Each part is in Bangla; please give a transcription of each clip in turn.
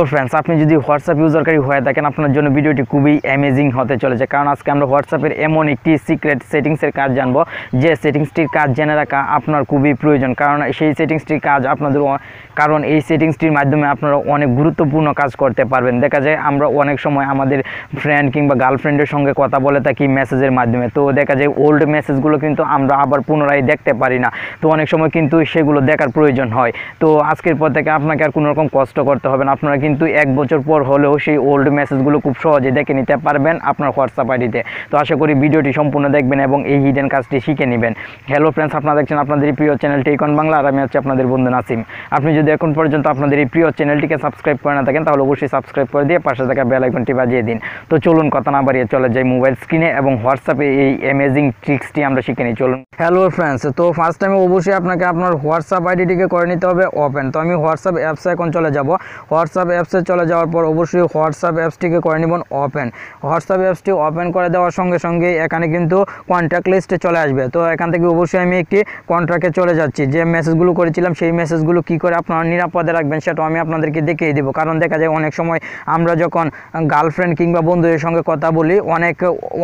তো ফ্রেন্ডস আপনি যদি হোয়াটসঅ্যাপ ইউজারকারী হয়ে থাকেন, আপনার জন্য ভিডিওটি খুবই অ্যামেজিং হতে চলেছে। কারণ আজকে আমরা হোয়াটসঅ্যাপের এমন একটি সিক্রেট সেটিংসের কাজ জানব, যে সেটিংসটির কাজ জেনে রাখা আপনার খুবই প্রয়োজন। কারণ সেই সেটিংসটির কাজ আপনাদের কারণ এই সেটিংসটির মাধ্যমে আপনারা অনেক গুরুত্বপূর্ণ কাজ করতে পারবেন। দেখা যায় আমরা অনেক সময় আমাদের ফ্রেন্ড কিংবা গার্লফ্রেন্ডের সঙ্গে কথা বলে থাকি মেসেজের মাধ্যমে। তো দেখা যায় ওল্ড মেসেজগুলো কিন্তু আমরা আবার পুনরায় দেখতে পারি না। তো অনেক সময় কিন্তু সেগুলো দেখার প্রয়োজন হয়। তো আজকের পর থেকে আপনাকে আর কোনো রকম কষ্ট করতে হবে না। আপনারা এক বছর পর হলেও সেই ওল্ড মেসেজগুলো খুব সহজে দেখে নিতে পারবেন আপনার হোয়াটসঅ্যাপ আইডিতে তো। আশা করি ভিডিওটি সম্পূর্ণ দেখবেন এবং এই হিডেন কাজটি শিখে নেবেন। হ্যালো ফ্রেন্ডস আপনারা দেখছেন আপনাদের প্রিয় চ্যানেল টেকন বাংলা আর আমি হচ্ছে আপনাদের বন্ধু নাসিম। আপনি যদি এখন পর্যন্ত আপনাদের এই প্রিয় চ্যানেলটিকে সাবস্ক্রাইব করে না থাকেন, তাহলে অবশ্যই সাবস্ক্রাইব করে দিয়ে পাশে থাকা বেল আইকনটি বাজিয়ে দিন। তো চলুন কথা না বাড়িয়ে চলে যাই মোবাইল স্ক্রিনে এবং হোয়াটসঅ্যাপে এই অ্যামেজিং ট্রিক্সটি আমরা শিখে নিই। চলুন। হ্যালো ফ্রেন্ডস তো ফার্স্ট টাইমে অবশ্যই আপনাকে আপনার হোয়াটসঅ্যাপ আইডিটিকে করে নিতে হবে ওপেন তো আমি হোয়াটসঅ্যাপ অ্যাপসে এখন চলে যাব। হোয়াটসঅ্যাপ অ্যাপসে চলে যাওয়ার পর অবশ্যই হোয়াটসঅ্যাপ অ্যাপসটিকে করে নেবেন ওপেন হোয়াটসঅ্যাপ অ্যাপসটি ওপেন করে দেওয়ার সঙ্গে সঙ্গে এখানে কিন্তু কন্ট্যাক্ট লিস্টে চলে আসবে। তো এখান থেকে অবশ্যই আমি একটি কন্ট্রাক্টে চলে যাচ্ছি। যে মেসেজগুলো করেছিলাম, সেই মেসেজগুলো কি করে আপনারা নিরাপদে রাখবেন সেটাও আমি আপনাদেরকে দেখিয়ে দেবো। কারণ দেখা যায় অনেক সময় আমরা যখন গার্লফ্রেন্ড কিংবা বন্ধুদের সঙ্গে কথা বলি, অনেক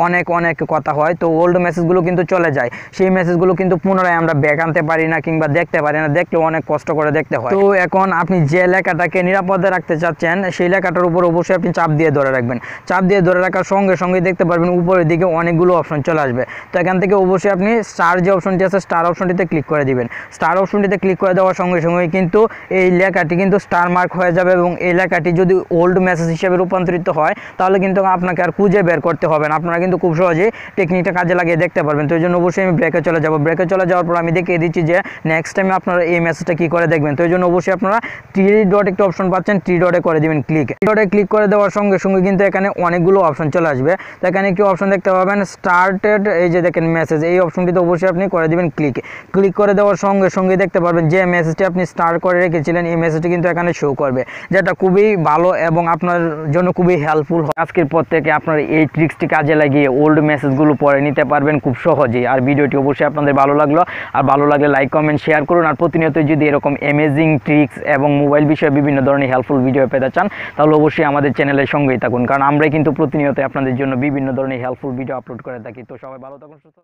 অনেক অনেক কথা হয়। তো ওল্ড মেসেজগুলো কিন্তু চলে যায়। সেই মেসেজগুলো কিন্তু পুনরায় আমরা ব্যাক আনতে পারি না কিংবা দেখতে পারি না। দেখলেও অনেক কষ্ট করে দেখতে হয়। তো এখন আপনি যে লেখাটাকে নিরাপদে রাখতে চাচ্ছেন সেই লেখাটার উপর অবশ্যই আপনি চাপ দিয়ে ধরে রাখবেন। চাপ দিয়ে ধরে রাখার সঙ্গে সঙ্গে দেখতে পারবেন উপরের দিকে অনেকগুলো অপশন চলে আসবে। তো এখান থেকে অবশ্যই আপনি স্টার যে অপশনটি আছে স্টার অপশনটিতে ক্লিক করে দিবেন। স্টার অপশনটিতে ক্লিক করে দেওয়ার সঙ্গে সঙ্গে কিন্তু এই লেখাটি কিন্তু স্টার মার্ক হয়ে যাবে এবং এই লেখাটি যদি ওল্ড মেসেজ হিসেবে রূপান্তরিত হয়, তাহলে কিন্তু আপনাকে আর খুঁজে বের করতে হবে না। আপনারা কিন্তু খুব সহজেই টেকনিকটা কাজে লাগিয়ে দেখতে পারবেন। তো এই জন্য অবশ্যই আমি ব্রেকে চলে যাব। ব্রেকে চলে যাওয়ার পর আমি দেখিয়ে দিচ্ছি যে নেক্সট টাইমে আপনারা এই মেসেজটা কী করে দেখবেন। তো এই জন্য অবশ্যই আপনারা থ্রি ডট একটা অপশন পাচ্ছেন থ্রি ডটে করে দিবেন ক্লিক ডটে ক্লিক করে দেওয়ার সঙ্গে সঙ্গে কিন্তু এখানে অনেকগুলো অপশন চলে আসবে। তো এখানে একটি অপশন দেখতে পাবেন? স্টার্টেড এই যে দেখেন মেসেজ এই অপশনটিতে অবশ্যই আপনি করে দিবেন ক্লিক ক্লিক করে দেওয়ার সঙ্গে সঙ্গে দেখতে পারবেন যে মেসেজটি আপনি স্টার্ট করে রেখেছিলেন, এই মেসেজটি কিন্তু এখানে শো করবে। যেটা খুবই ভালো এবং আপনার জন্য খুবই হেল্পফুল আজকের পর থেকে আপনার এই ট্রিক্সটি কাজে লাগিয়ে ওল্ড মেসেজগুলো পরে নিতে পারবেন খুব সহজেই। আর ভিডিওটি অবশ্যই আপনাদের ভালো লাগল। আর ভালো লাগলে লাইক কমেন্ট শেয়ার করুন। আর প্রতিনিয়ত যদি এরকম অ্যামেজিং ট্রিক্স এবং মোবাইল বিষয়ে বিভিন্ন ধরনের হেল্পফুল ভিডিও পেতে চান, তাহলে অবশ্যই আমাদের চ্যানেলের সঙ্গেই থাকুন কারণ আমরাই কিন্তু প্রতিনিয়ত আপনাদের জন্য বিভিন্ন ধরনের হেল্পফুল ভিডিও আপলোড করে থাকি তো সবাই ভালো থাকুন, সুস্থ।